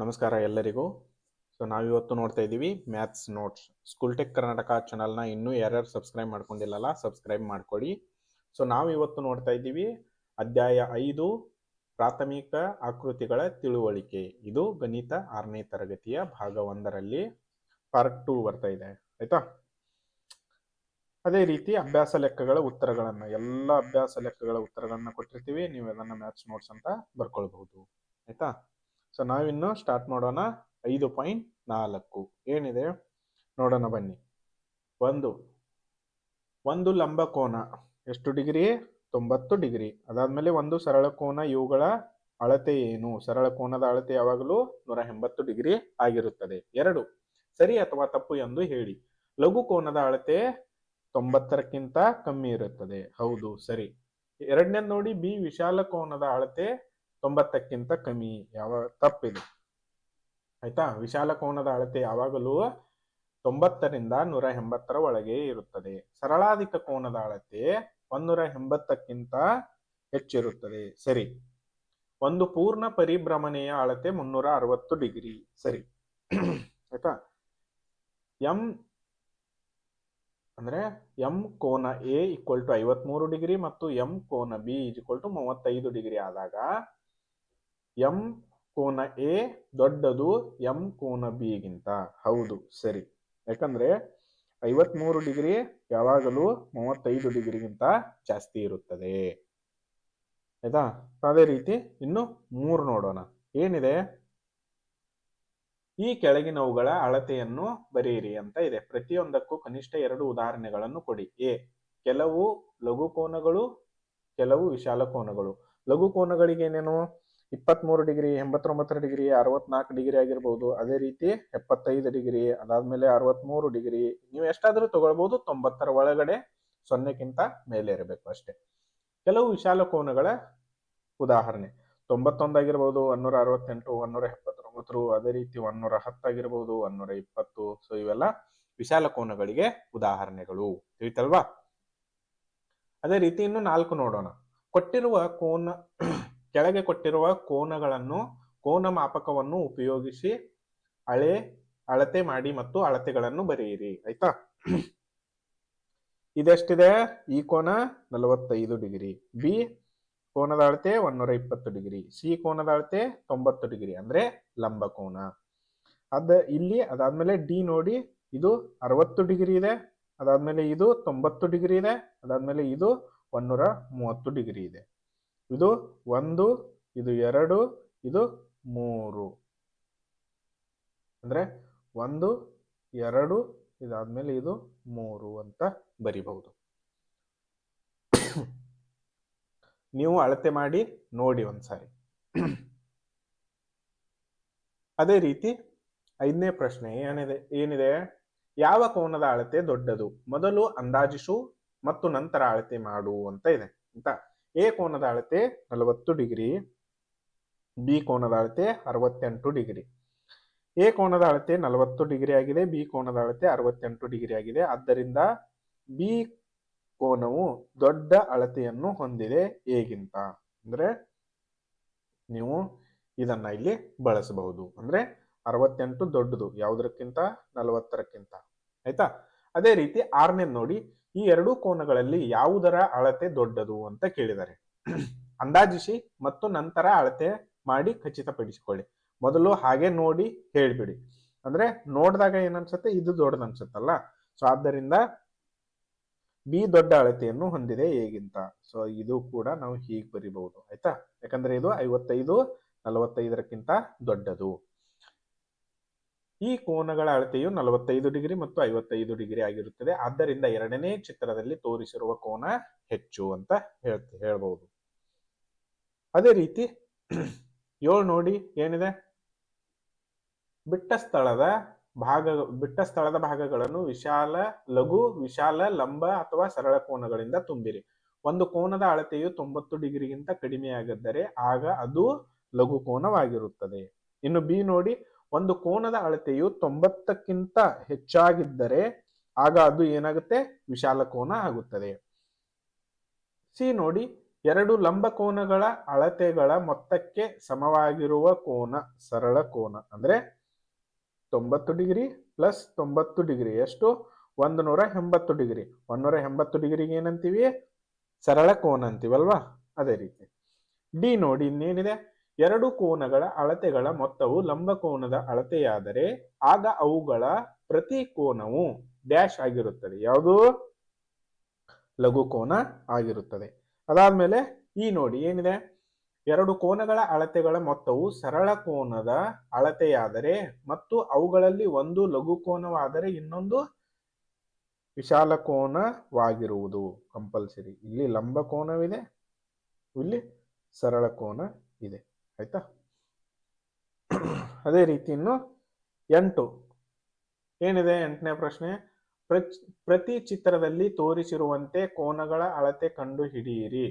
ನಮಸ್ಕಾರ ಎಲ್ಲರಿಗೂ. ಸೊ ನಾವಿವತ್ತು ನೋಡ್ತಾ ಇದ್ದೀವಿ maths notes. School tech Karnataka ಚಾನಲ್ನ ಇನ್ನೂ ಯಾರ್ಯಾರು ಸಬ್ಸ್ಕ್ರೈಬ್ ಮಾಡ್ಕೊಂಡಿಲ್ಲಲ್ಲ ಸಬ್ಸ್ಕ್ರೈಬ್ ಮಾಡ್ಕೊಳ್ಳಿ ಸೊ ನಾವು ಇವತ್ತು ನೋಡ್ತಾ ಇದ್ದೀವಿ ಅಧ್ಯಾಯ ಐದು, ಪ್ರಾಥಮಿಕ ಆಕೃತಿಗಳ ತಿಳುವಳಿಕೆ. ಇದು ಗಣಿತ ಆರನೇ ತರಗತಿಯ ಭಾಗ ಒಂದರಲ್ಲಿ ಪಾರ್ಟ್ ಟೂ ಬರ್ತಾ ಇದೆ. ಆಯ್ತಾ? ಅದೇ ರೀತಿ ಅಭ್ಯಾಸ ಲೆಕ್ಕಗಳ ಉತ್ತರಗಳನ್ನು, ಎಲ್ಲ ಅಭ್ಯಾಸ ಲೆಕ್ಕಗಳ ಉತ್ತರಗಳನ್ನ ಕೊಟ್ಟಿರ್ತೀವಿ. ನೀವು ಅದನ್ನ ಮ್ಯಾಥ್ಸ್ ನೋಟ್ಸ್ ಅಂತ ಬರ್ಕೊಳ್ಬಹುದು. ಆಯ್ತಾ? ಸೊ ನಾವಿನ್ನು ಸ್ಟಾರ್ಟ್ ಮಾಡೋಣ. ಐದು ಪಾಯಿಂಟ್ ನಾಲ್ಕು. ಏನಿದೆ? ನೋಡೋಣ ಬನ್ನಿ. ಒಂದು. ಒಂದು ಲಂಬ ಕೋನ. ಎಷ್ಟು ಡಿಗ್ರಿ? ತೊಂಬತ್ತು ಡಿಗ್ರಿ. ಅದಾದ್ಮೇಲೆ ಒಂದು ಸರಳ ಕೋನ ಇವುಗಳ ಅಳತೆ ಏನು? ಸರಳ ಕೋನದ ಅಳತೆ ಯಾವಾಗಲೂ ನೂರ ಎಂಬತ್ತು ಡಿಗ್ರಿ ಆಗಿರುತ್ತದೆ. ಎರಡು. ಸರಿ ಅಥವಾ ತಪ್ಪು ಎಂದು ಹೇಳಿ. ಲಘು ಕೋನದ ಅಳತೆ ತೊಂಬತ್ತರಕ್ಕಿಂತ ಕಮ್ಮಿ ಇರುತ್ತದೆ. ಹೌದು, ಸರಿ. ಎರಡನೇ ನೋಡಿ, ಬಿ ವಿಶಾಲ ಕೋನದ ಅಳತೆ ತೊಂಬತ್ತಕ್ಕಿಂತ ಕಮ್ಮಿ. ಯಾವ ತಪ್ಪಿದೆ ಆಯ್ತಾ? ವಿಶಾಲ ಕೋನದ ಅಳತೆ ಯಾವಾಗಲೂ ತೊಂಬತ್ತರಿಂದ ನೂರ ಎಂಬತ್ತರ ಒಳಗೆ ಇರುತ್ತದೆ. ಸರಳಾಧಿಕ ಕೋನದ ಅಳತೆ ಒಂದೂರ ಎಂಬತ್ತಕ್ಕಿಂತ ಹೆಚ್ಚಿರುತ್ತದೆ. ಸರಿ. ಒಂದು ಪೂರ್ಣ ಪರಿಭ್ರಮಣೆಯ ಅಳತೆ ಮುನ್ನೂರ ಅರವತ್ತು ಡಿಗ್ರಿ. ಸರಿ. ಆಯ್ತಾ? ಎಂ ಅಂದ್ರೆ ಎಂ ಕೋನ ಎ ಈಕ್ವಲ್ ಟು ಐವತ್ಮೂರು ಡಿಗ್ರಿ ಮತ್ತು ಎಂ ಕೋನ ಬಿ ಈಕ್ವಲ್ ಟು ಮೂವತ್ತೈದು ಡಿಗ್ರಿ ಆದಾಗ ಎಂ ಕೋನ ಎ ದೊಡ್ಡದು ಎಂ ಕೋನ ಬಿ ಗಿಂತ. ಹೌದು, ಸರಿ. ಯಾಕಂದ್ರೆ ಐವತ್ಮೂರು ಡಿಗ್ರಿ ಯಾವಾಗಲೂ ಮೂವತ್ತೈದು ಡಿಗ್ರಿಗಿಂತ ಜಾಸ್ತಿ ಇರುತ್ತದೆ. ಆಯ್ತಾ? ಅದೇ ರೀತಿ ಇನ್ನು ಮೂರು ನೋಡೋಣ. ಏನಿದೆ? ಈ ಕೆಳಗಿನವುಗಳ ಅಳತೆಯನ್ನು ಬರೆಯಿರಿ ಅಂತ ಇದೆ. ಪ್ರತಿಯೊಂದಕ್ಕೂ ಕನಿಷ್ಠ ಎರಡು ಉದಾಹರಣೆಗಳನ್ನು ಕೊಡಿ. ಎ, ಕೆಲವು ಲಘು ಕೋನಗಳು, ಕೆಲವು ವಿಶಾಲ ಕೋನಗಳು. ಲಘು ಕೋನಗಳಿಗೆ ಏನೇನು ಇಪ್ಪತ್ಮೂರು ಡಿಗ್ರಿ, ಎಂಬತ್ತೊಂಬತ್ತರ ಡಿಗ್ರಿ, ಅರವತ್ನಾಲ್ಕು ಡಿಗ್ರಿ ಆಗಿರ್ಬೋದು. ಅದೇ ರೀತಿ ಎಪ್ಪತ್ತೈದು ಡಿಗ್ರಿ, ಅದಾದ್ಮೇಲೆ ಅರವತ್ಮೂರು ಡಿಗ್ರಿ. ನೀವು ಎಷ್ಟಾದರೂ ತಗೊಳ್ಬೋದು, ತೊಂಬತ್ತರ ಒಳಗಡೆ ಸೊನ್ನೆಕ್ಕಿಂತ ಮೇಲೆ ಇರಬೇಕು ಅಷ್ಟೇ. ಕೆಲವು ವಿಶಾಲ ಕೋನಗಳ ಉದಾಹರಣೆ. ತೊಂಬತ್ತೊಂದಾಗಿರ್ಬೋದು ಒನ್ನೂರ ಅರವತ್ತೆಂಟು ಒನ್ನೂರ ಎಪ್ಪತ್ತೊಂಬತ್ತು ಅದೇ ರೀತಿ ಒನ್ನೂರ ಹತ್ತಾಗಿರ್ಬೋದು ಒನ್ನೂರ ಇಪ್ಪತ್ತು. ಸೊ ಇವೆಲ್ಲ ವಿಶಾಲ ಕೋನಗಳಿಗೆ ಉದಾಹರಣೆಗಳು. ತಿಳಿತಲ್ವಾ? ಅದೇ ರೀತಿ ಇನ್ನು ನಾಲ್ಕು ನೋಡೋಣ. ಕೊಟ್ಟಿರುವ ಕೋನ ಕೆಳಗೆ ಕೊಟ್ಟಿರುವ ಕೋನಗಳನ್ನು ಕೋನ ಮಾಪಕವನ್ನು ಉಪಯೋಗಿಸಿ ಅಳೆ, ಅಳತೆ ಮಾಡಿ ಮತ್ತು ಅಳತೆಗಳನ್ನು ಬರೆಯಿರಿ. ಆಯ್ತಾ? ಇದೆಷ್ಟಿದೆ? ಈ ಕೋನ ನಲವತ್ತೈದು ಡಿಗ್ರಿ. ಬಿ, ಕೋನದ ಅಳತೆ ಒಂದೂರ ಇಪ್ಪತ್ತು ಡಿಗ್ರಿ. ಸಿ, ಕೋನದ ಅಳತೆ ತೊಂಬತ್ತು ಡಿಗ್ರಿ, ಅಂದ್ರೆ ಲಂಬ ಕೋನ. ಅದ, ಇಲ್ಲಿ ಅದಾದ್ಮೇಲೆ ಡಿ ನೋಡಿ, ಇದು ಅರವತ್ತು ಡಿಗ್ರಿ ಇದೆ, ಅದಾದ್ಮೇಲೆ ಇದು ತೊಂಬತ್ತು ಡಿಗ್ರಿ ಇದೆ, ಅದಾದ್ಮೇಲೆ ಇದು ಒಂದೂರ ಮೂವತ್ತು ಡಿಗ್ರಿ ಇದೆ. ಇದು ಒಂದು, ಇದು ಎರಡು, ಇದು ಮೂರು. ಅಂದ್ರೆ ಒಂದು, ಎರಡು, ಇದಾದ್ಮೇಲೆ ಇದು ಮೂರು ಅಂತ ಬರಿಬಹುದು. ನೀವು ಅಳತೆ ಮಾಡಿ ನೋಡಿ ಒಂದ್ಸಾರಿ. ಅದೇ ರೀತಿ ಐದನೇ ಪ್ರಶ್ನೆ ಏನಿದೆ ಏನಿದೆ? ಯಾವ ಕೋನದ ಅಳತೆ ದೊಡ್ಡದು? ಮೊದಲು ಅಂದಾಜಿಸು ಮತ್ತು ನಂತರ ಅಳತೆ ಮಾಡು ಅಂತ ಇದೆ ಅಂತ ಎ ಕೋನದ ಅಳತೆ ನಲವತ್ತು ಡಿಗ್ರಿ, ಬಿ ಕೋನದ ಅಳತೆ ಅರವತ್ತೆಂಟು ಡಿಗ್ರಿ. ಎ ಕೋನದ ಅಳತೆ ನಲವತ್ತು ಡಿಗ್ರಿ ಆಗಿದೆ, ಬಿ ಕೋನದ ಅಳತೆ ಅರವತ್ತೆಂಟು ಡಿಗ್ರಿ ಆಗಿದೆ. ಆದ್ದರಿಂದ ಬಿ ಕೋನವು ದೊಡ್ಡ ಅಳತೆಯನ್ನು ಹೊಂದಿದೆ ಎಗಿಂತ ಅಂದ್ರೆ ನೀವು ಇದನ್ನ ಇಲ್ಲಿ ಬಳಸಬಹುದು. ಅಂದ್ರೆ ಅರವತ್ತೆಂಟು ದೊಡ್ಡದು, ಯಾವುದಕ್ಕಿಂತ? ನಲವತ್ತರಕ್ಕಿಂತ. ಆಯ್ತಾ? ಅದೇ ರೀತಿ ಆರನೇ ನೋಡಿ. ಈ ಎರಡೂ ಕೋನಗಳಲ್ಲಿ ಯಾವುದರ ಅಳತೆ ದೊಡ್ಡದು ಅಂತ ಕೇಳಿದ್ದಾರೆ ಅಂದಾಜಿಸಿ ಮತ್ತು ನಂತರ ಅಳತೆ ಮಾಡಿ ಖಚಿತಪಡಿಸಿಕೊಳ್ಳಿ. ಮೊದಲು ಹಾಗೆ ನೋಡಿ ಹೇಳ್ಬಿಡಿ. ಅಂದ್ರೆ ನೋಡಿದಾಗ ಏನನ್ಸುತ್ತೆ? ಇದು ದೊಡ್ಡದು ಅನ್ಸುತ್ತಲ್ಲ ಸೊ ಆದ್ದರಿಂದ ಬಿ ದೊಡ್ಡ ಅಳತೆಯನ್ನು ಹೊಂದಿದೆ ಹೇಗಿಂತ? ಸೊ ಇದು ಕೂಡ ನಾವು ಹೀಗೆ ಬರಿಬಹುದು. ಆಯ್ತಾ? ಯಾಕಂದ್ರೆ ಇದು ಐವತ್ತೈದು, ನಲವತ್ತೈದರಕ್ಕಿಂತ ದೊಡ್ಡದು. ಈ ಕೋನಗಳ ಅಳತೆಯು ನಲವತ್ತೈದು ಡಿಗ್ರಿ ಮತ್ತು ಐವತ್ತೈದು ಡಿಗ್ರಿ ಆಗಿರುತ್ತದೆ. ಆದ್ದರಿಂದ ಎರಡನೇ ಚಿತ್ರದಲ್ಲಿ ತೋರಿಸಿರುವ ಕೋನ ಹೆಚ್ಚು ಅಂತ ಹೇಳ್ತ ಹೇಳ್ಬಹುದು ಅದೇ ರೀತಿ ಏಳು ನೋಡಿ ಏನಿದೆ? ಬಿಟ್ಟ ಸ್ಥಳದ ಭಾಗ, ಬಿಟ್ಟ ಸ್ಥಳದ ಭಾಗಗಳನ್ನು ವಿಶಾಲ, ಲಘು, ವಿಶಾಲ, ಲಂಬ ಅಥವಾ ಸರಳ ಕೋನಗಳಿಂದ ತುಂಬಿರಿ. ಒಂದು ಕೋನದ ಅಳತೆಯು ತೊಂಬತ್ತು ಡಿಗ್ರಿಗಿಂತ ಕಡಿಮೆಯಾಗಿದ್ದರೆ ಆಗ ಅದು ಲಘು ಕೋನವಾಗಿರುತ್ತದೆ. ಇನ್ನು ಬಿ ನೋಡಿ ಒಂದು ಕೋನದ ಅಳತೆಯು ತೊಂಬತ್ತಕ್ಕಿಂತ ಹೆಚ್ಚಾಗಿದ್ದರೆ ಆಗ ಅದು ಏನಾಗುತ್ತೆ? ವಿಶಾಲ ಕೋನ ಆಗುತ್ತದೆ. ಸಿ ನೋಡಿ, ಎರಡು ಲಂಬ ಕೋನಗಳ ಅಳತೆಗಳ ಮೊತ್ತಕ್ಕೆ ಸಮವಾಗಿರುವ ಕೋನ, ಸರಳ ಕೋನ ಅಂದ್ರೆ ತೊಂಬತ್ತು ಡಿಗ್ರಿ ಪ್ಲಸ್ ತೊಂಬತ್ತು ಡಿಗ್ರಿ. ಎಷ್ಟು? ಒಂದು ನೂರ ಎಂಬತ್ತು ಡಿಗ್ರಿ. ಒಂದೂರ ಎಂಬತ್ತು ಡಿಗ್ರಿಗೆ ಏನಂತೀವಿ? ಸರಳ ಕೋನ ಅಂತೀವಲ್ವಾ? ಅದೇ ರೀತಿ. ಡಿ ನೋಡಿ ಇನ್ನೇನಿದೆ? ಎರಡು ಕೋನಗಳ ಅಳತೆಗಳ ಮೊತ್ತವು ಲಂಬಕೋನದ ಅಳತೆಯಾದರೆ ಆಗ ಅವುಗಳ ಪ್ರತಿ ಕೋನವು ಡ್ಯಾಶ್ ಆಗಿರುತ್ತದೆ. ಯಾವುದು? ಲಘು ಕೋನ ಆಗಿರುತ್ತದೆ. ಅದಾದ್ಮೇಲೆ ಈ ನೋಡಿ ಏನಿದೆ? ಎರಡು ಕೋನಗಳ ಅಳತೆಗಳ ಮೊತ್ತವು ಸರಳ ಕೋನದ ಅಳತೆಯಾದರೆ ಮತ್ತು ಅವುಗಳಲ್ಲಿ ಒಂದು ಲಘು ಕೋನವಾದರೆ ಇನ್ನೊಂದು ವಿಶಾಲ ಕೋನವಾಗಿರುವುದು. ಕಂಪಲ್ಸರಿ. ಇಲ್ಲಿ ಲಂಬ ಕೋನವಿದೆ, ಇಲ್ಲಿ ಸರಳ ಕೋನ ಇದೆ. ಆಯ್ತಾ? ಅದೇ ರೀತಿ ಇನ್ನು ಎಂಟು. ಏನಿದೆ ಎಂಟನೇ ಪ್ರಶ್ನೆ? ಪ್ರತಿ ಚಿತ್ರದಲ್ಲಿ ತೋರಿಸಿರುವಂತೆ ಕೋನಗಳ ಅಳತೆ ಕಂಡು ಹಿಡಿಯಿರಿ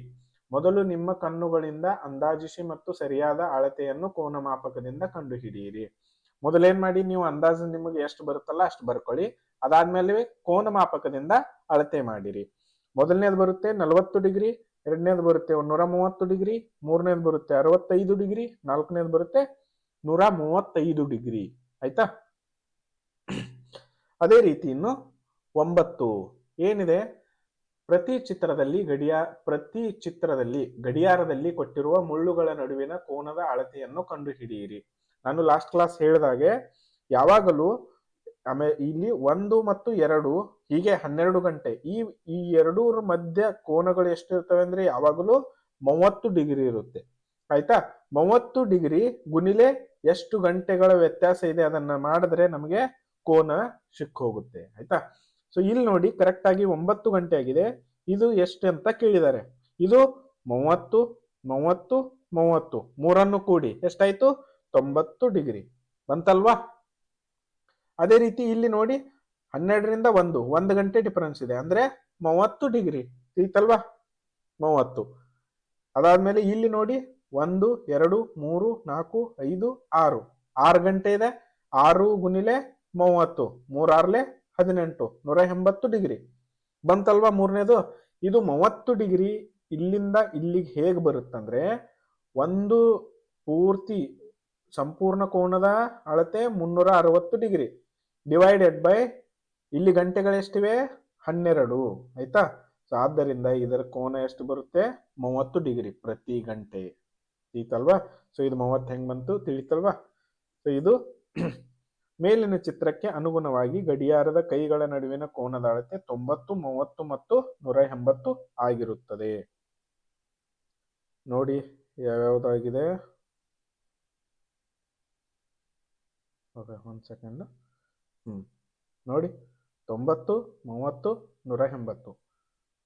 ಮೊದಲು ನಿಮ್ಮ ಕಣ್ಣುಗಳಿಂದ ಅಂದಾಜಿಸಿ ಮತ್ತು ಸರಿಯಾದ ಅಳತೆಯನ್ನು ಕೋನ ಮಾಪಕದಿಂದ ಕಂಡು ಹಿಡಿಯಿರಿ ಮೊದಲೇನ್ ಮಾಡಿ, ನೀವು ಅಂದಾಜು ನಿಮಗೆ ಎಷ್ಟು ಬರುತ್ತಲ್ಲ ಅಷ್ಟು ಬರ್ಕೊಳ್ಳಿ. ಅದಾದ್ಮೇಲೆ ಕೋನ ಮಾಪಕದಿಂದ ಅಳತೆ ಮಾಡಿರಿ. ಮೊದಲನೇದು ಬರುತ್ತೆ ನಲವತ್ತು ಡಿಗ್ರಿ ಎರಡನೇದು ಬರುತ್ತೆ ನೂರ ಮೂವತ್ತು ಡಿಗ್ರಿ, ಮೂರನೇದು ಬರುತ್ತೆ ಅರವತ್ತೈದು ಡಿಗ್ರಿ, ನಾಲ್ಕನೇದು ಬರುತ್ತೆ ನೂರ ಮೂವತ್ತೈದು ಡಿಗ್ರಿ. ಆಯ್ತಾ? ಅದೇ ರೀತಿ ಇನ್ನು ಒಂಬತ್ತು. ಏನಿದೆ? ಪ್ರತಿ ಚಿತ್ರದಲ್ಲಿ ಗಡಿಯಾ, ಪ್ರತಿ ಚಿತ್ರದಲ್ಲಿ ಗಡಿಯಾರದಲ್ಲಿ ಕೊಟ್ಟಿರುವ ಮುಳ್ಳುಗಳ ನಡುವಿನ ಕೋನದ ಅಳತೆಯನ್ನು ಕಂಡುಹಿಡಿಯಿರಿ. ನಾನು ಲಾಸ್ಟ್ ಕ್ಲಾಸ್ ಹೇಳಿದಾಗೆ ಯಾವಾಗಲೂ ಆಮೇಲೆ ಇಲ್ಲಿ ಒಂದು ಮತ್ತು ಎರಡು, ಹೀಗೆ ಹನ್ನೆರಡು ಗಂಟೆ. ಈ ಈ ಎರಡೂರ ಮಧ್ಯ ಕೋನಗಳು ಎಷ್ಟಿರ್ತವೆ ಅಂದ್ರೆ ಯಾವಾಗಲೂ ಮೂವತ್ತು ಡಿಗ್ರಿ ಇರುತ್ತೆ. ಆಯ್ತಾ? ಮೂವತ್ತು ಡಿಗ್ರಿ ಗುಣಿಲೆ ಎಷ್ಟು ಗಂಟೆಗಳ ವ್ಯತ್ಯಾಸ ಇದೆ ಅದನ್ನ ಮಾಡಿದ್ರೆ ನಮಗೆ ಕೋನ ಸಿಕ್ ಹೋಗುತ್ತೆ ಆಯ್ತಾ? ಸೊ ಇಲ್ಲಿ ನೋಡಿ ಕರೆಕ್ಟ್ ಆಗಿ ಒಂಬತ್ತು ಗಂಟೆ ಆಗಿದೆ. ಇದು ಎಷ್ಟು ಅಂತ ಕೇಳಿದ್ದಾರೆ. ಇದು ಮೂವತ್ತು ಮೂವತ್ತು ಮೂವತ್ತು. ಮೂರನ್ನು ಕೂಡಿ. ಎಷ್ಟಾಯ್ತು? ತೊಂಬತ್ತು ಡಿಗ್ರಿ. ಬಂತಲ್ವಾ? ಅದೇ ರೀತಿ ಇಲ್ಲಿ ನೋಡಿ ಹನ್ನೆರಡರಿಂದ ಒಂದು ಒಂದು ಗಂಟೆ ಡಿಫರೆನ್ಸ್ ಇದೆ. ಅಂದ್ರೆ ಮೂವತ್ತು ಡಿಗ್ರಿ. ತಿಳಿತಲ್ವಾ ಮೂವತ್ತು. ಅದಾದ್ಮೇಲೆ ಇಲ್ಲಿ ನೋಡಿ ಒಂದು, ಎರಡು, ಮೂರು, ನಾಲ್ಕು, ಐದು, ಆರು. ಆರು ಗಂಟೆ ಇದೆ. ಆರು ಗುಣಿಲೆ ಮೂವತ್ತು. ಮೂರಾರ್ಲೆ ಹದಿನೆಂಟು. ನೂರ ಎಂಬತ್ತು ಡಿಗ್ರಿ. ಬಂತಲ್ವಾ ಮೂರನೇದು? ಇದು ಮೂವತ್ತು ಡಿಗ್ರಿ ಇಲ್ಲಿಂದ ಇಲ್ಲಿಗೆ ಹೇಗೆ ಬರುತ್ತಂದ್ರೆ ಒಂದು ಪೂರ್ತಿ ಸಂಪೂರ್ಣ ಕೋಣದ ಅಳತೆ ಮುನ್ನೂರ ಅರವತ್ತು ಡಿಗ್ರಿ. ಡಿವೈಡೆಡ್ ಬೈ ಇಲ್ಲಿ ಗಂಟೆಗಳೆಷ್ಟಿವೆ ಹನ್ನೆರಡು. ಆಯ್ತಾ? ಸೊ ಆದ್ದರಿಂದ ಇದರ ಕೋನ ಎಷ್ಟು ಬರುತ್ತೆ? ಮೂವತ್ತು ಡಿಗ್ರಿ ಪ್ರತಿ ಗಂಟೆ. ತಿಳಿತಲ್ವಾ? ಸೊ ಇದು ಮೂವತ್ತು ಹೆಂಗ್ ಬಂತು? ತಿಳಿತಲ್ವಾ? ಸೊ ಇದು ಮೇಲಿನ ಚಿತ್ರಕ್ಕೆ ಅನುಗುಣವಾಗಿ ಗಡಿಯಾರದ ಕೈಗಳ ನಡುವಿನ ಕೋನದ ಅಳತೆ ತೊಂಬತ್ತು, ಮೂವತ್ತು ಮತ್ತು ನೂರ ಎಂಬತ್ತು ಆಗಿರುತ್ತದೆ. ನೋಡಿ, ಯಾವ್ಯಾವ್ದಾಗಿದೆ? ಓಕೆ, ಒಂದು ಸೆಕೆಂಡ್ ನೋಡಿ, ತೊಂಬತ್ತು, ಮೂವತ್ತು, ನೂರ ಎಂಬತ್ತು.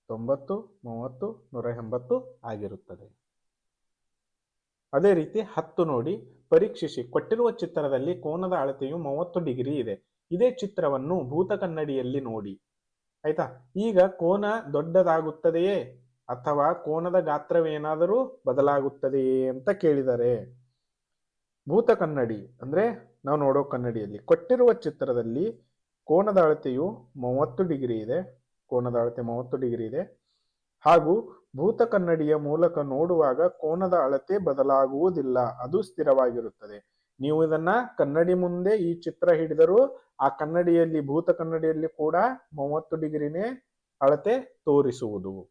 ತೊಂಬತ್ತು, ಮೂವತ್ತು, ನೂರ ಎಂಬತ್ತು ಆಗಿರುತ್ತದೆ. ಅದೇ ರೀತಿ ಹತ್ತು ನೋಡಿ, ಪರೀಕ್ಷಿಸಿ ಕೊಟ್ಟಿರುವ ಚಿತ್ರದಲ್ಲಿ ಕೋನದ ಅಳತೆಯು ಮೂವತ್ತು ಡಿಗ್ರಿ ಇದೆ. ಇದೇ ಚಿತ್ರವನ್ನು ಭೂತ ಕನ್ನಡಿಯಲ್ಲಿ ನೋಡಿ. ಆಯ್ತಾ? ಈಗ ಕೋನ ದೊಡ್ಡದಾಗುತ್ತದೆಯೇ? ಅಥವಾ ಕೋನದ ಗಾತ್ರವೇನಾದರೂ ಬದಲಾಗುತ್ತದೆಯೇ ಅಂತ ಕೇಳಿದರೆ ಭೂತ ಕನ್ನಡಿ ಅಂದ್ರೆ ನಾವು ನೋಡೋ ಕನ್ನಡಿಯಲ್ಲಿ. ಕೊಟ್ಟಿರುವ ಚಿತ್ರದಲ್ಲಿ ಕೋನದ ಅಳತೆಯು ಮೂವತ್ತು ಡಿಗ್ರಿ ಇದೆ. ಕೋನದ ಅಳತೆ ಮೂವತ್ತು ಡಿಗ್ರಿ ಇದೆ. ಹಾಗೂ ಭೂತ ಕನ್ನಡಿಯ ಮೂಲಕ ನೋಡುವಾಗ ಕೋನದ ಅಳತೆ ಬದಲಾಗುವುದಿಲ್ಲ. ಅದು ಸ್ಥಿರವಾಗಿರುತ್ತದೆ. ನೀವು ಇದನ್ನ ಕನ್ನಡಿ ಮುಂದೆ ಈ ಚಿತ್ರ ಹಿಡಿದರೂ ಆ ಕನ್ನಡಿಯಲ್ಲಿ, ಭೂತ ಕನ್ನಡಿಯಲ್ಲಿ ಕೂಡ ಮೂವತ್ತು ಡಿಗ್ರಿನೇ ಅಳತೆ ತೋರಿಸುವುದು.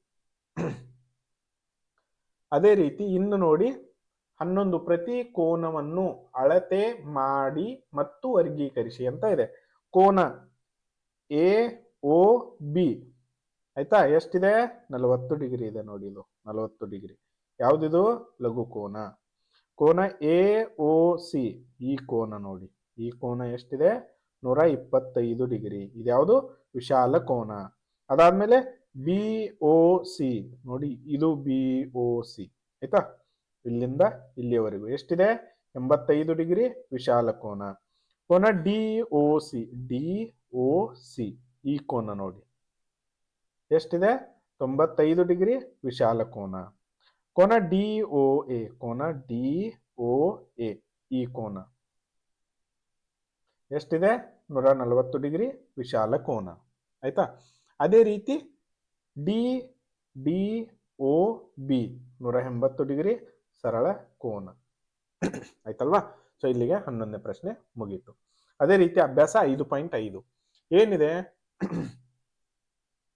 ಅದೇ ರೀತಿ ಇನ್ನು ನೋಡಿ ಹನ್ನೊಂದು ಪ್ರತಿ ಕೋನವನ್ನು ಅಳತೆ ಮಾಡಿ ಮತ್ತು ವರ್ಗೀಕರಿಸಿ ಅಂತ ಇದೆ. ಕೋನ ಎ, ಓ, ಬಿ. ಆಯ್ತಾ? ಎಷ್ಟಿದೆ? ನಲವತ್ತು ಡಿಗ್ರಿ ಇದೆ ನೋಡಿ ಇದು. ನಲವತ್ತು ಡಿಗ್ರಿ. ಯಾವುದಿದು? ಲಘು ಕೋನ. ಕೋನ ಎ, ಓ, ಸಿ. ಈ ಕೋನ ನೋಡಿ. ಈ ಕೋನ ಎಷ್ಟಿದೆ? ನೂರ ಇಪ್ಪತ್ತೈದು ಡಿಗ್ರಿ. ಇದ್ಯಾವುದು? ವಿಶಾಲ ಕೋನ. ಅದಾದ್ಮೇಲೆ ಬಿ, ಓ, ಸಿ. ನೋಡಿ, ಇದು ಬಿ, ಓ, ಸಿ. ಆಯ್ತಾ? ಇಲ್ಲಿಂದ ಇಲ್ಲಿಯವರೆಗೂ. ಎಷ್ಟಿದೆ? ಎಂಬತ್ತೈದು ಡಿಗ್ರಿ ವಿಶಾಲ ಕೋನ. ಕೋನ D O C, D O C ಈ ಕೋನ ನೋಡಿ. ಎಷ್ಟಿದೆ? ತೊಂಬತ್ತೈದು ಡಿಗ್ರಿ ವಿಶಾಲ ಕೋನ. ಕೋನ ಡಿ ಒ ಎ, ಕೋನ ಡಿ ಒ ಎ ಈ ಕೋನ. ಎಷ್ಟಿದೆ? ನೂರ ನಲವತ್ತು ಡಿಗ್ರಿ ವಿಶಾಲ ಕೋನ. ಆಯ್ತಾ? ಅದೇ ರೀತಿ ಡಿ ಡಿ ಒ ಬಿ ನೂರ ಎಂಬತ್ತು ಡಿಗ್ರಿ ಸರಳ ಕೋನ. ಆಯ್ತಲ್ವಾ? ಸೊ ಇಲ್ಲಿಗೆ ಹನ್ನೊಂದನೇ ಪ್ರಶ್ನೆ ಮುಗೀತು. ಅದೇ ರೀತಿ ಅಭ್ಯಾಸ ಐದು ಪಾಯಿಂಟ್ ಐದು. ಏನಿದೆ?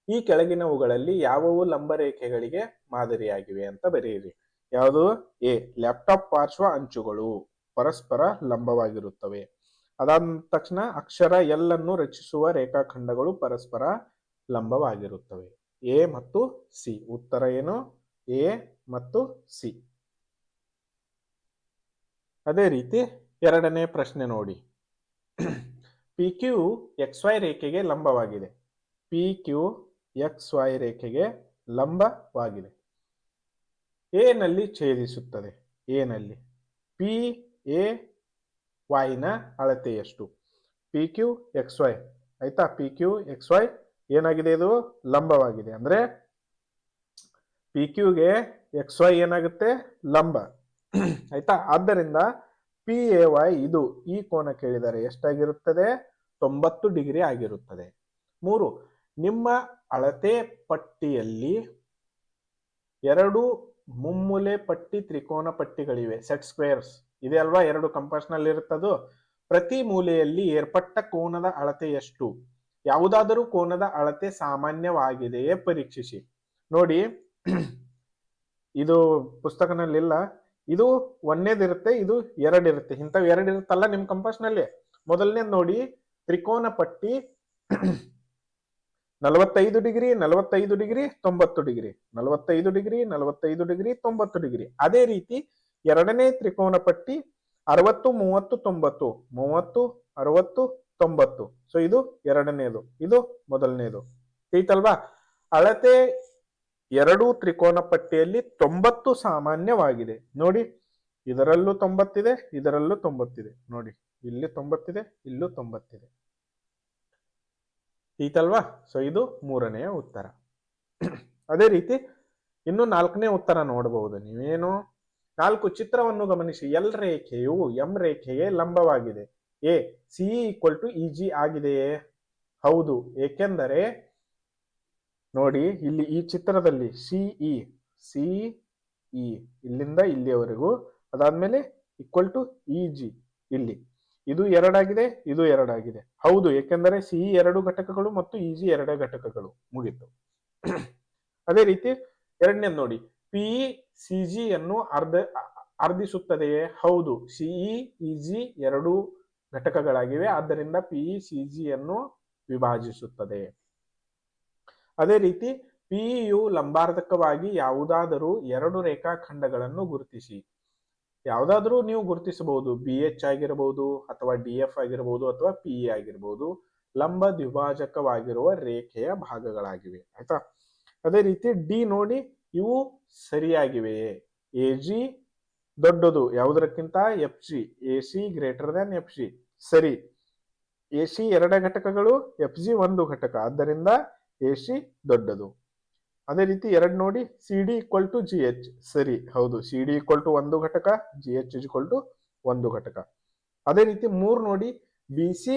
ಈ ಕೆಳಗಿನವುಗಳಲ್ಲಿ ಯಾವುವು ಲಂಬರೇಖೆಗಳಿಗೆ ಮಾದರಿಯಾಗಿವೆ ಅಂತ ಬರೆಯಿರಿ. ಯಾವುದು? ಎ. ಲ್ಯಾಪ್ಟಾಪ್ ಪಾರ್ಶ್ವ ಅಂಚುಗಳು ಪರಸ್ಪರ ಲಂಬವಾಗಿರುತ್ತವೆ. ಅದಾದ ತಕ್ಷಣ ಅಕ್ಷರ ಎಲ್ ಅನ್ನು ರಚಿಸುವ ರೇಖಾಖಂಡಗಳು ಪರಸ್ಪರ ಲಂಬವಾಗಿರುತ್ತವೆ. ಎ ಮತ್ತು ಸಿ. ಉತ್ತರ ಏನು? ಎ ಮತ್ತು ಸಿ. ಅದೇ ರೀತಿ ಎರಡನೇ ಪ್ರಶ್ನೆ ನೋಡಿ. ಪಿ ಕ್ಯೂ ಎಕ್ಸ್ ವೈ ರೇಖೆಗೆ ಲಂಬವಾಗಿದೆ. ಪಿ ಕ್ಯೂ ಎಕ್ಸ್ ವೈ ರೇಖೆಗೆ ಲಂಬವಾಗಿದೆ. ಎ ನಲ್ಲಿ ಛೇದಿಸುತ್ತದೆ. ಎ ನಲ್ಲಿ. ಪಿ ಎ ವೈನ ಅಳತೆ ಎಷ್ಟು ಪಿ ಕ್ಯೂ ಎಕ್ಸ್ ವೈ ಆಯ್ತಾ? ಪಿ ಕ್ಯೂ ಎಕ್ಸ್ ವೈ ಏನಾಗಿದೆ ಇದು? ಲಂಬವಾಗಿದೆ. ಅಂದ್ರೆ ಪಿ ಕ್ಯೂಗೆ ಎಕ್ಸ್ ವೈ ಏನಾಗುತ್ತೆ? ಲಂಬ. ಆಯ್ತಾ? ಆದ್ದರಿಂದ ಪಿ ಎ ವೈ ಇದು ಈ ಕೋನ ಕೇಳಿದರೆ ಎಷ್ಟಾಗಿರುತ್ತದೆ? ತೊಂಬತ್ತು ಡಿಗ್ರಿ ಆಗಿರುತ್ತದೆ. ಮೂರು, ನಿಮ್ಮ ಅಳತೆ ಪಟ್ಟಿಯಲ್ಲಿ ಎರಡು ಮುಮ್ಮೂಲೆ ಪಟ್ಟಿ ತ್ರಿಕೋನ ಪಟ್ಟಿಗಳಿವೆ. ಸೆಟ್ ಸ್ಕ್ವೇರ್ಸ್ ಇದೆ ಅಲ್ವಾ? ಎರಡು ಕಂಪಾಸ್ನಲ್ಲಿ ಇರುತ್ತದು ಪ್ರತಿ ಮೂಲೆಯಲ್ಲಿ ಏರ್ಪಟ್ಟ ಕೋನದ ಅಳತೆ ಎಷ್ಟು? ಯಾವುದಾದರೂ ಕೋನದ ಅಳತೆ ಸಾಮಾನ್ಯವಾಗಿದೆಯೇ ಪರೀಕ್ಷಿಸಿ. ನೋಡಿ, ಇದು ಪುಸ್ತಕನಲ್ಲಿಲ್ಲ. ಇದು ಒಂದೇದಿರುತ್ತೆ ಇದು ಎರಡಿರುತ್ತೆ ಇಂಥವು ಎರಡು ಇರುತ್ತಲ್ಲ ನಿಮ್ ಕಂಪಾಸ್ನಲ್ಲಿ? ಮೊದಲನೇದು ನೋಡಿ, ತ್ರಿಕೋನ ಪಟ್ಟಿ ನಲವತ್ತೈದು ಡಿಗ್ರಿ ನಲವತ್ತೈದು ಡಿಗ್ರಿ, ತೊಂಬತ್ತು ಡಿಗ್ರಿ. ನಲವತ್ತೈದು ಡಿಗ್ರಿ ನಲವತ್ತೈದು ಡಿಗ್ರಿ, ತೊಂಬತ್ತು ಡಿಗ್ರಿ. ಅದೇ ರೀತಿ ಎರಡನೇ ತ್ರಿಕೋನ ಪಟ್ಟಿ ಅರವತ್ತು, ಮೂವತ್ತು, ತೊಂಬತ್ತು. ಮೂವತ್ತು, ಅರವತ್ತು, ತೊಂಬತ್ತು. ಸೊ ಇದು ಎರಡನೇದು. ಇದು ಮೊದಲನೇದು. ಐತಲ್ವಾ ಅಳತೆ ಎರಡು ತ್ರಿಕೋನ ಪಟ್ಟಿಯಲ್ಲಿ ತೊಂಬತ್ತು ಸಾಮಾನ್ಯವಾಗಿದೆ. ನೋಡಿ, ಇದರಲ್ಲೂ ತೊಂಬತ್ತಿದೆ ಇದರಲ್ಲೂ ತೊಂಬತ್ತಿದೆ. ನೋಡಿ, ಇಲ್ಲಿ ತೊಂಬತ್ತಿದೆ, ಇಲ್ಲೂ ತೊಂಬತ್ತಿದೆ. ಈತಲ್ವಾ ಸೊ ಇದು ಮೂರನೆಯ ಉತ್ತರ. ಅದೇ ರೀತಿ, ಇನ್ನು ನಾಲ್ಕನೇ ಉತ್ತರ ನೋಡಬಹುದು. ನೀವೇನು ನಾಲ್ಕು ಚಿತ್ರವನ್ನು ಗಮನಿಸಿ. ಎಲ್ ರೇಖೆಯು ಎಂ ರೇಖೆಗೆ ಲಂಬವಾಗಿದೆ. A, C equal to E ಆಗಿದೆಯೇ? ಹೌದು. ಏಕೆಂದರೆ ನೋಡಿ, ಇಲ್ಲಿ ಈ ಚಿತ್ರದಲ್ಲಿ ಸಿಇ ಸಿಇ ಇ ಇಲ್ಲಿಂದ ಇಲ್ಲಿಯವರೆಗೂ ಅದಾದ್ಮೇಲೆ ಈಕ್ವಲ್ ಟು ಇ ಜಿ ಇಲ್ಲಿ. ಇದು ಎರಡಾಗಿದೆ ಇದು ಎರಡಾಗಿದೆ. ಹೌದು, ಏಕೆಂದರೆ ಸಿ ಎರಡು ಘಟಕಗಳು ಮತ್ತು ಇ ಜಿ ಎರಡೇ ಘಟಕಗಳು. ಮುಗಿತು. ಅದೇ ರೀತಿ ಎರಡನೇ ನೋಡಿ. ಪಿಇ ಸಿ ಜಿ ಅನ್ನು ಅರ್ಧ, ಅರ್ಧಿಸುತ್ತದೆಯೇ? ಹೌದು ಸಿಇ ಇ ಜಿ ಎರಡು ಘಟಕಗಳಾಗಿವೆ. ಆದ್ದರಿಂದ ಪಿಇ ಸಿ ಜಿ ಅನ್ನು ವಿಭಾಜಿಸುತ್ತದೆ. ಅದೇ ರೀತಿ ಪಿಇಯು ಲಂಬಾರ್ಧಕವಾಗಿ ಯಾವುದಾದರೂ ಎರಡು ರೇಖಾಖಂಡಗಳನ್ನು ಗುರುತಿಸಿ. ಯಾವುದಾದ್ರೂ ನೀವು ಗುರುತಿಸಬಹುದು, ಬಿ ಎಚ್ ಆಗಿರಬಹುದು ಅಥವಾ ಡಿ ಎಫ್ ಆಗಿರಬಹುದು ಅಥವಾ ಪಿ ಆಗಿರಬಹುದು ಲಂಬ ದ್ವಿಭಾಜಕವಾಗಿರುವ ರೇಖೆಯ ಭಾಗಗಳಾಗಿವೆ, ಆಯ್ತಾ? ಅದೇ ರೀತಿ ಡಿ ನೋಡಿ ಇವು ಸರಿಯಾಗಿವೆಯೇ ಎ ಜಿ ದೊಡ್ಡದು ಯಾವುದಕ್ಕಿಂತ F G? A C greater than F G. ಸರಿ. ಎ ಸಿ ಎರಡ ಘಟಕಗಳು, ಎಫ್ ಜಿ ಒಂದು ಘಟಕ. ಆದ್ದರಿಂದ ಎ ಸಿ ದೊಡ್ಡದು. ಅದೇ ರೀತಿ ಎರಡು ನೋಡಿ C D equal to G H ಸರಿ, ಹೌದು ಸಿ ಡಿ ಈಕ್ವಲ್ ಟು ಒಂದು ಘಟಕ ಜಿ ಎಚ್ ಈಕ್ವಲ್ ಟು ಒಂದು ಘಟಕ. ಅದೇ ರೀತಿ ಮೂರು ನೋಡಿ B C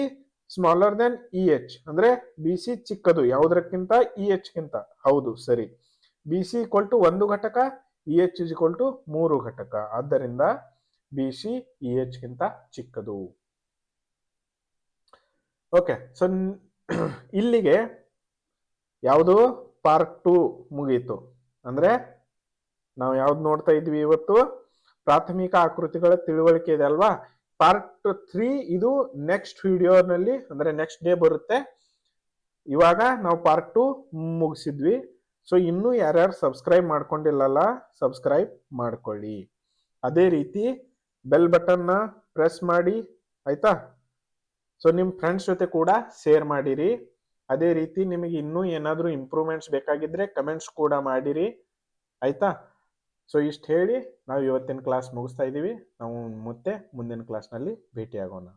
smaller than E H ಅಂದ್ರೆ ಬಿ ಸಿ ಚಿಕ್ಕದು, ಯಾವುದಕ್ಕಿಂತ? ಇ ಎಚ್ ಗಿಂತ. ಹೌದು, ಸರಿ. ಬಿ ಸಿ ಈಕ್ವಲ್ ಟು ಒಂದು ಘಟಕ E H is equal to ಮೂರು ಘಟಕ. ಆದ್ದರಿಂದ ಬಿ ಸಿ ಇ ಎಚ್ ಗಿಂತ ಚಿಕ್ಕದು. ಓಕೆ ಸೊ ಇಲ್ಲಿಗೆ ಯಾವುದು? ಪಾರ್ಟ್ ಟು ಮುಗೀತು. ಅಂದ್ರೆ ನಾವು ಯಾವ್ದು ನೋಡ್ತಾ ಇದ್ವಿ ಇವತ್ತು? ಪ್ರಾಥಮಿಕ ಆಕೃತಿಗಳ ತಿಳುವಳಿಕೆ ಇದೆ ಅಲ್ವಾ? ಪಾರ್ಟ್ ತ್ರೀ ಇದು ನೆಕ್ಸ್ಟ್ ವಿಡಿಯೋನಲ್ಲಿ ಅಂದ್ರೆ ನೆಕ್ಸ್ಟ್ ಡೇ ಬರುತ್ತೆ. ಇವಾಗ ನಾವು ಪಾರ್ಟ್ ಟು ಮುಗಿಸಿದ್ವಿ. ಸೊ ಇನ್ನೂ ಯಾರ್ಯಾರು ಸಬ್ಸ್ಕ್ರೈಬ್ ಮಾಡ್ಕೊಂಡಿಲ್ಲಲ್ಲ ಸಬ್ಸ್ಕ್ರೈಬ್ ಮಾಡ್ಕೊಳ್ಳಿ. ಅದೇ ರೀತಿ ಬೆಲ್ ಬಟನ್ನ ಪ್ರೆಸ್ ಮಾಡಿ, ಆಯ್ತಾ? ಸೊ ನಿಮ್ಮ ಫ್ರೆಂಡ್ಸ್ ಜೊತೆ ಕೂಡ ಶೇರ್ ಮಾಡಿರಿ. ಅದೇ ರೀತಿ ನಿಮಗೆ ಇನ್ನೂ ಏನಾದರೂ ಇಂಪ್ರೂವ್ಮೆಂಟ್ಸ್ ಬೇಕಾಗಿದ್ರೆ ಕಮೆಂಟ್ಸ್ ಕೂಡ ಮಾಡಿರಿ. ಆಯ್ತಾ? ಸೊ ಇಷ್ಟು ಹೇಳಿ ನಾವು ಇವತ್ತಿನ ಕ್ಲಾಸ್ ಮುಗಿಸ್ತಾ ಇದ್ದೀವಿ ನಾವು ಮತ್ತೆ ಮುಂದಿನ ಕ್ಲಾಸ್ನಲ್ಲಿ ಭೇಟಿಯಾಗೋಣ.